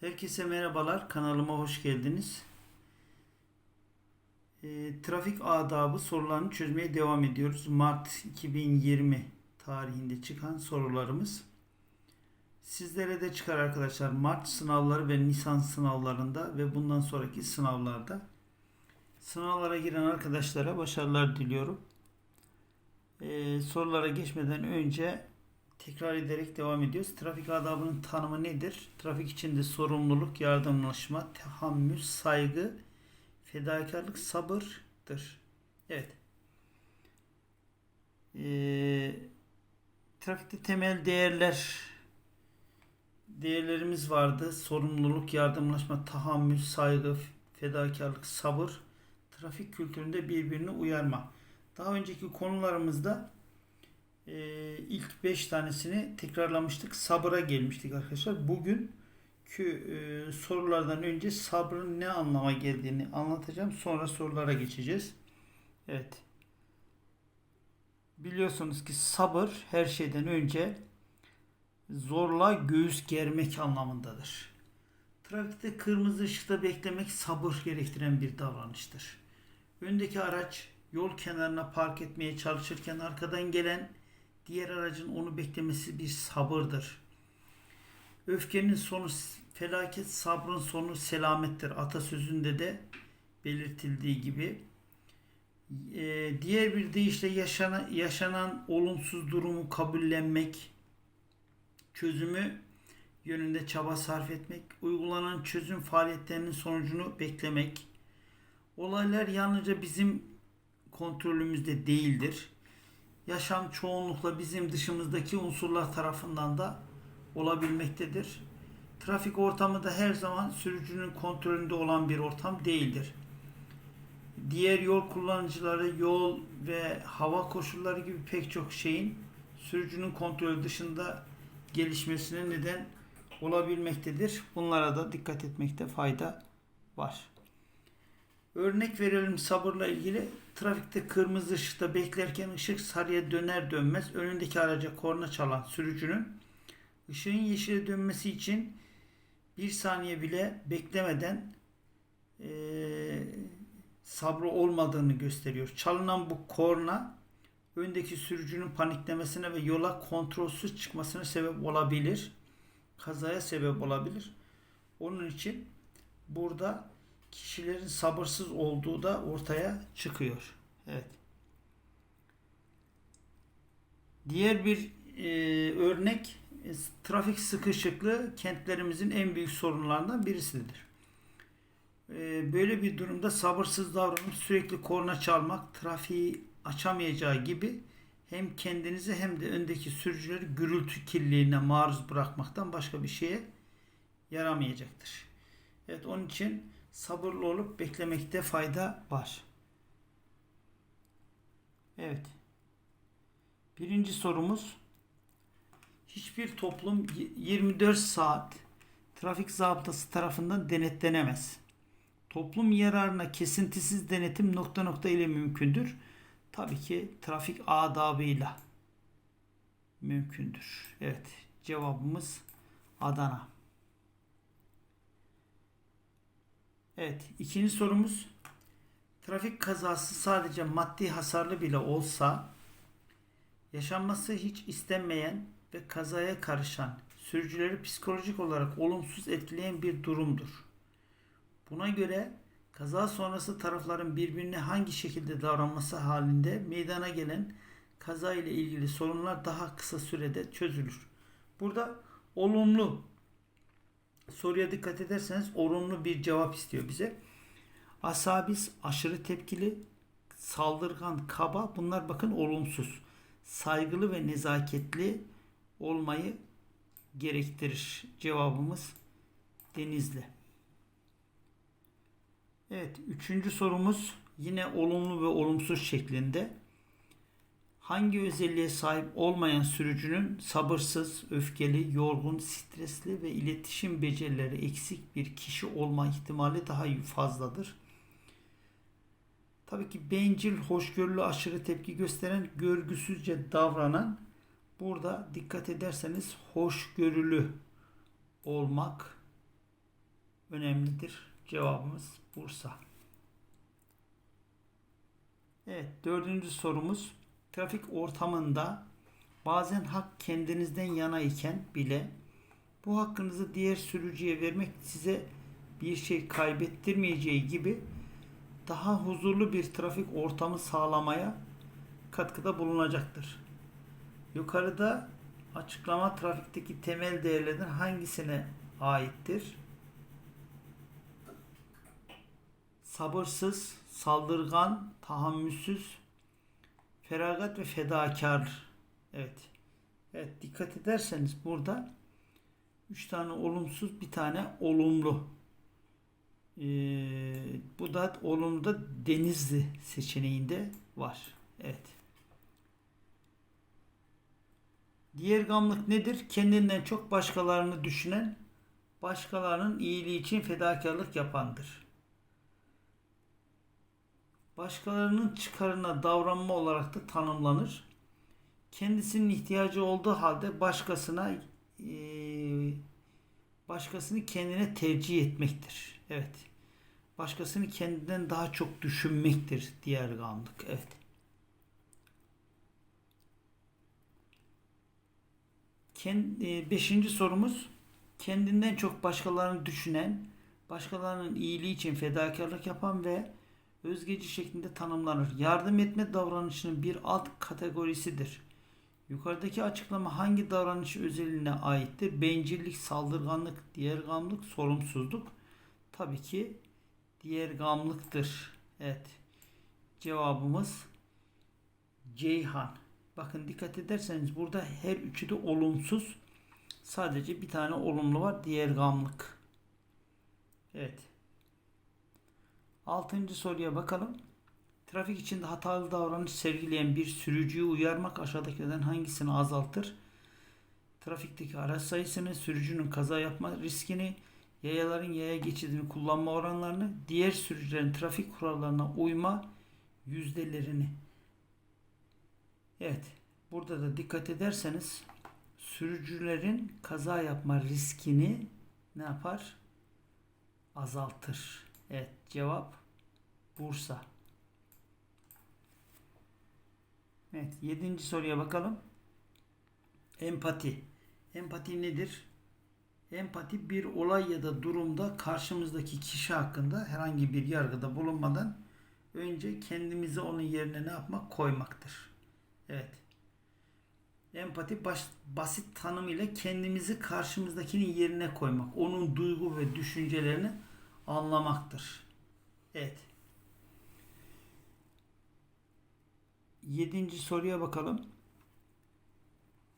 Herkese merhabalar. Kanalıma hoş geldiniz. E, trafik adabı sorularını çözmeye devam ediyoruz. Mart 2020 tarihinde çıkan sorularımız. Sizlere de çıkar arkadaşlar. Mart sınavları ve Nisan sınavlarında ve bundan sonraki sınavlarda. Sınavlara giren arkadaşlara başarılar diliyorum. E, sorulara geçmeden önce tekrar ederek devam ediyoruz. Trafik adabının tanımı nedir? Trafik içinde sorumluluk, yardımlaşma, tahammül, saygı, fedakarlık, sabırdır. Evet. Ee, trafikte temel değerler değerlerimiz vardı. Sorumluluk, yardımlaşma, tahammül, saygı, fedakarlık, sabır. Trafik kültüründe birbirini uyarma. Daha önceki konularımızda e, ilk 5 tanesini tekrarlamıştık. Sabıra gelmiştik arkadaşlar. Bugün e, sorulardan önce sabrın ne anlama geldiğini anlatacağım. Sonra sorulara geçeceğiz. Evet. Biliyorsunuz ki sabır her şeyden önce zorla göğüs germek anlamındadır. Trafikte kırmızı ışıkta beklemek sabır gerektiren bir davranıştır. Öndeki araç yol kenarına park etmeye çalışırken arkadan gelen diğer aracın onu beklemesi bir sabırdır. Öfkenin sonu felaket, sabrın sonu selamettir. Atasözünde de belirtildiği gibi. Ee, diğer bir deyişle yaşanan, yaşanan olumsuz durumu kabullenmek, çözümü yönünde çaba sarf etmek, uygulanan çözüm faaliyetlerinin sonucunu beklemek. Olaylar yalnızca bizim kontrolümüzde değildir yaşam çoğunlukla bizim dışımızdaki unsurlar tarafından da olabilmektedir. Trafik ortamı da her zaman sürücünün kontrolünde olan bir ortam değildir. Diğer yol kullanıcıları, yol ve hava koşulları gibi pek çok şeyin sürücünün kontrolü dışında gelişmesine neden olabilmektedir. Bunlara da dikkat etmekte fayda var. Örnek verelim sabırla ilgili. Trafikte kırmızı ışıkta beklerken ışık sarıya döner dönmez önündeki araca korna çalan sürücünün ışığın yeşile dönmesi için bir saniye bile beklemeden e, sabrı olmadığını gösteriyor. Çalınan bu korna öndeki sürücünün paniklemesine ve yola kontrolsüz çıkmasına sebep olabilir. Kazaya sebep olabilir. Onun için burada kişilerin sabırsız olduğu da ortaya çıkıyor. Evet. Diğer bir e, örnek e, trafik sıkışıklığı kentlerimizin en büyük sorunlarından birisidir. E, böyle bir durumda sabırsız davranıp sürekli korna çalmak trafiği açamayacağı gibi hem kendinizi hem de öndeki sürücüleri gürültü kirliliğine maruz bırakmaktan başka bir şeye yaramayacaktır. Evet onun için sabırlı olup beklemekte fayda var. Evet. Birinci sorumuz hiçbir toplum 24 saat trafik zabıtası tarafından denetlenemez. Toplum yararına kesintisiz denetim nokta nokta ile mümkündür. Tabii ki trafik adabıyla mümkündür. Evet cevabımız Adana. Evet, ikinci sorumuz. Trafik kazası sadece maddi hasarlı bile olsa yaşanması hiç istenmeyen ve kazaya karışan sürücüleri psikolojik olarak olumsuz etkileyen bir durumdur. Buna göre kaza sonrası tarafların birbirine hangi şekilde davranması halinde meydana gelen kaza ile ilgili sorunlar daha kısa sürede çözülür. Burada olumlu soruya dikkat ederseniz olumlu bir cevap istiyor bize. Asabis aşırı tepkili, saldırgan, kaba bunlar bakın olumsuz. Saygılı ve nezaketli olmayı gerektirir. Cevabımız Denizli. Evet, üçüncü sorumuz yine olumlu ve olumsuz şeklinde hangi özelliğe sahip olmayan sürücünün sabırsız, öfkeli, yorgun, stresli ve iletişim becerileri eksik bir kişi olma ihtimali daha fazladır. Tabii ki bencil, hoşgörülü, aşırı tepki gösteren, görgüsüzce davranan burada dikkat ederseniz hoşgörülü olmak önemlidir. Cevabımız Bursa. Evet, dördüncü sorumuz. Trafik ortamında bazen hak kendinizden yana iken bile bu hakkınızı diğer sürücüye vermek size bir şey kaybettirmeyeceği gibi daha huzurlu bir trafik ortamı sağlamaya katkıda bulunacaktır. Yukarıda açıklama trafikteki temel değerlerden hangisine aittir? Sabırsız, saldırgan, tahammülsüz, feragat ve fedakar. Evet. Evet dikkat ederseniz burada üç tane olumsuz bir tane olumlu. Ee, bu da olumlu da Denizli seçeneğinde var. Evet. Diğer gamlık nedir? Kendinden çok başkalarını düşünen, başkalarının iyiliği için fedakarlık yapandır. Başkalarının çıkarına davranma olarak da tanımlanır. Kendisinin ihtiyacı olduğu halde başkasına eee, başkasını kendine tercih etmektir. Evet. Başkasını kendinden daha çok düşünmektir diğer gamlık. Evet. Ken- e, beşinci sorumuz kendinden çok başkalarını düşünen, başkalarının iyiliği için fedakarlık yapan ve özgeci şeklinde tanımlanır. Yardım etme davranışının bir alt kategorisidir. Yukarıdaki açıklama hangi davranış özelliğine aittir? Bencillik, saldırganlık, diğergamlık, sorumsuzluk. Tabii ki diğergamlıktır. Evet. Cevabımız Ceyhan. Bakın dikkat ederseniz burada her üçü de olumsuz. Sadece bir tane olumlu var. Diğergamlık. Evet. Altıncı soruya bakalım. Trafik içinde hatalı davranış sergileyen bir sürücüyü uyarmak aşağıdakilerden hangisini azaltır? Trafikteki araç sayısını, sürücünün kaza yapma riskini, yayaların yaya geçidini kullanma oranlarını, diğer sürücülerin trafik kurallarına uyma yüzdelerini. Evet, burada da dikkat ederseniz sürücülerin kaza yapma riskini ne yapar? Azaltır. Evet, cevap Bursa. Evet, yedinci soruya bakalım. Empati. Empati nedir? Empati bir olay ya da durumda karşımızdaki kişi hakkında herhangi bir yargıda bulunmadan önce kendimizi onun yerine ne yapmak? Koymaktır. Evet. Empati baş, basit tanımıyla kendimizi karşımızdakinin yerine koymak. Onun duygu ve düşüncelerini anlamaktır. Evet. Yedinci soruya bakalım.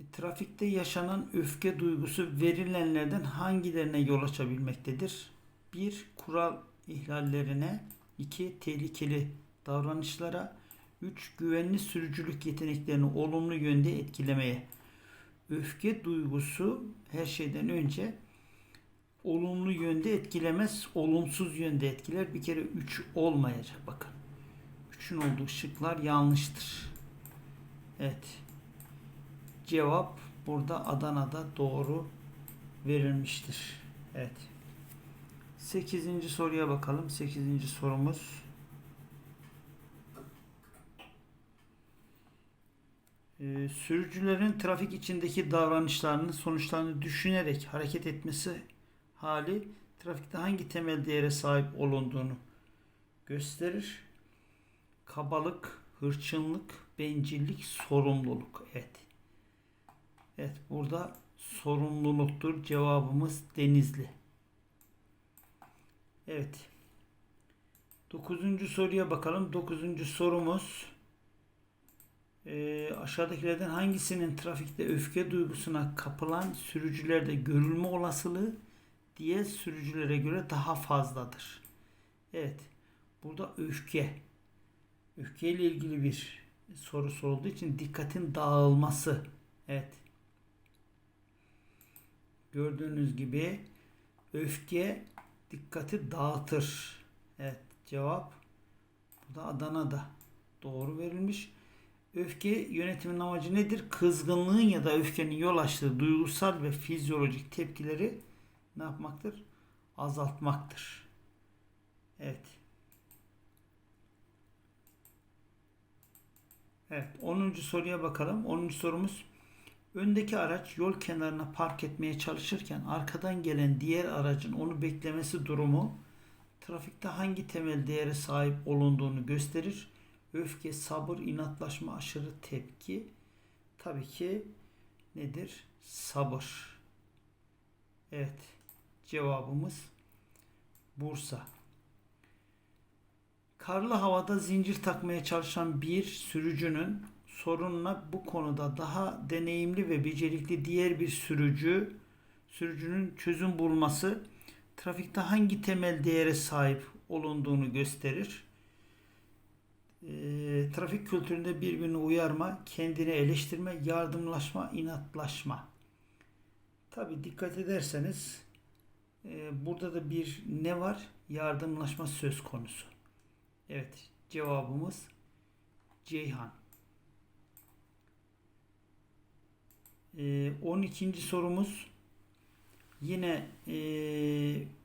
E, Trafikte yaşanan öfke duygusu verilenlerden hangilerine yol açabilmektedir? 1. Kural ihlallerine 2. Tehlikeli davranışlara 3. Güvenli sürücülük yeteneklerini olumlu yönde etkilemeye. Öfke duygusu her şeyden önce olumlu yönde etkilemez, olumsuz yönde etkiler. Bir kere 3 olmayacak bakın. 3'ün olduğu şıklar yanlıştır. Evet. Cevap burada Adana'da doğru verilmiştir. Evet. 8. soruya bakalım. 8. sorumuz. Ee, sürücülerin trafik içindeki davranışlarının sonuçlarını düşünerek hareket etmesi hali trafikte hangi temel değere sahip olunduğunu gösterir. Kabalık, hırçınlık, bencillik, sorumluluk. Evet. Evet burada sorumluluktur. Cevabımız Denizli. Evet. Dokuzuncu soruya bakalım. Dokuzuncu sorumuz e, aşağıdakilerden hangisinin trafikte öfke duygusuna kapılan sürücülerde görülme olasılığı diğer sürücülere göre daha fazladır. Evet. Burada öfke. Öfke ile ilgili bir soru sorulduğu için dikkatin dağılması. Evet. Gördüğünüz gibi öfke dikkati dağıtır. Evet cevap bu da Adana'da doğru verilmiş. Öfke yönetimin amacı nedir? Kızgınlığın ya da öfkenin yol açtığı duygusal ve fizyolojik tepkileri ne yapmaktır? azaltmaktır. Evet. Evet, 10. soruya bakalım. 10. sorumuz Öndeki araç yol kenarına park etmeye çalışırken arkadan gelen diğer aracın onu beklemesi durumu trafikte hangi temel değere sahip olunduğunu gösterir. Öfke, sabır, inatlaşma, aşırı tepki. Tabii ki nedir? Sabır. Evet. Cevabımız Bursa. Karlı havada zincir takmaya çalışan bir sürücünün sorununa bu konuda daha deneyimli ve becerikli diğer bir sürücü sürücünün çözüm bulması trafikte hangi temel değere sahip olunduğunu gösterir. E, trafik kültüründe birbirini uyarma, kendini eleştirme, yardımlaşma, inatlaşma. Tabi dikkat ederseniz e, burada da bir ne var? Yardımlaşma söz konusu. Evet cevabımız Ceyhan. E, 12. sorumuz yine e,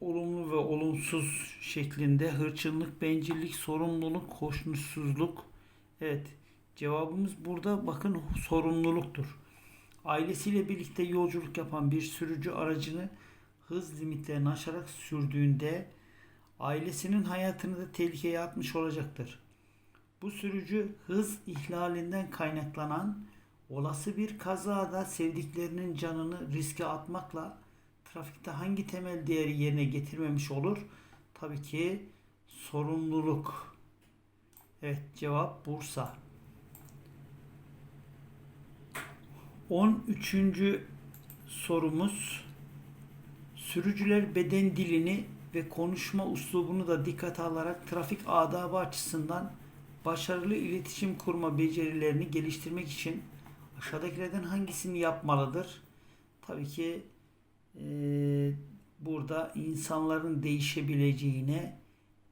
olumlu ve olumsuz şeklinde hırçınlık, bencillik, sorumluluk, hoşnutsuzluk. Evet cevabımız burada bakın sorumluluktur. Ailesiyle birlikte yolculuk yapan bir sürücü aracını hız limitlerini aşarak sürdüğünde ailesinin hayatını da tehlikeye atmış olacaktır. Bu sürücü hız ihlalinden kaynaklanan olası bir kazada sevdiklerinin canını riske atmakla trafikte hangi temel değeri yerine getirmemiş olur? Tabii ki sorumluluk. Evet cevap Bursa. 13. sorumuz sürücüler beden dilini ve konuşma uslubunu da dikkate alarak trafik adabı açısından başarılı iletişim kurma becerilerini geliştirmek için aşağıdakilerden hangisini yapmalıdır? Tabii ki e, burada insanların değişebileceğine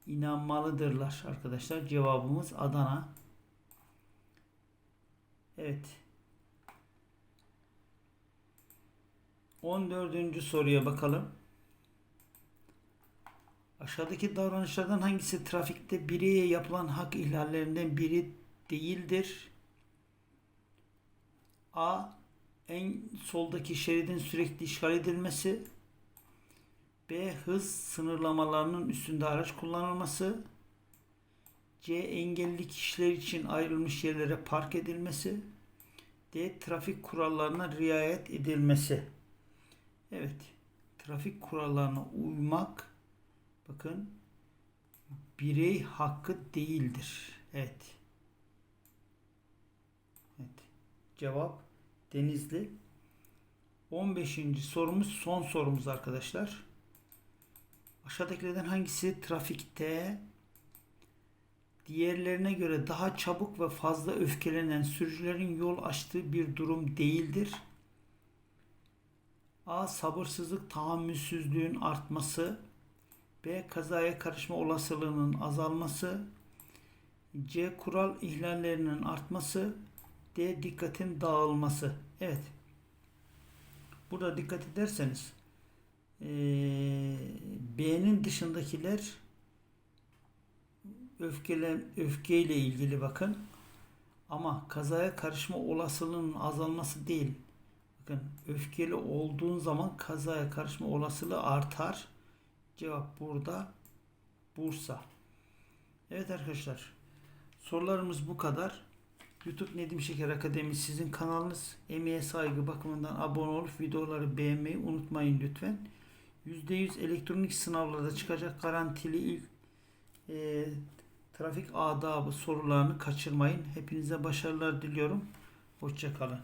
inanmalıdırlar arkadaşlar. Cevabımız Adana. Evet. 14. soruya bakalım. Aşağıdaki davranışlardan hangisi trafikte bireye yapılan hak ihlallerinden biri değildir? A. En soldaki şeridin sürekli işgal edilmesi. B. Hız sınırlamalarının üstünde araç kullanılması. C. Engelli kişiler için ayrılmış yerlere park edilmesi. D. Trafik kurallarına riayet edilmesi. Evet. Trafik kurallarına uymak bakın birey hakkı değildir. Evet. Evet. Cevap Denizli. 15. sorumuz son sorumuz arkadaşlar. Aşağıdakilerden hangisi trafikte diğerlerine göre daha çabuk ve fazla öfkelenen sürücülerin yol açtığı bir durum değildir? A. Sabırsızlık, tahammülsüzlüğün artması. B. Kazaya karışma olasılığının azalması. C. Kural ihlallerinin artması. D. Dikkatin dağılması. Evet. Burada dikkat ederseniz ee, B'nin dışındakiler öfkele, öfkeyle ilgili bakın. Ama kazaya karışma olasılığının azalması değil. Bakın öfkeli olduğun zaman kazaya karışma olasılığı artar. Cevap burada Bursa. Evet arkadaşlar. Sorularımız bu kadar. YouTube Nedim Şeker Akademi sizin kanalınız. Emeğe saygı bakımından abone olup videoları beğenmeyi unutmayın lütfen. %100 elektronik sınavlarda çıkacak garantili ilk e, trafik adabı sorularını kaçırmayın. Hepinize başarılar diliyorum. Hoşçakalın.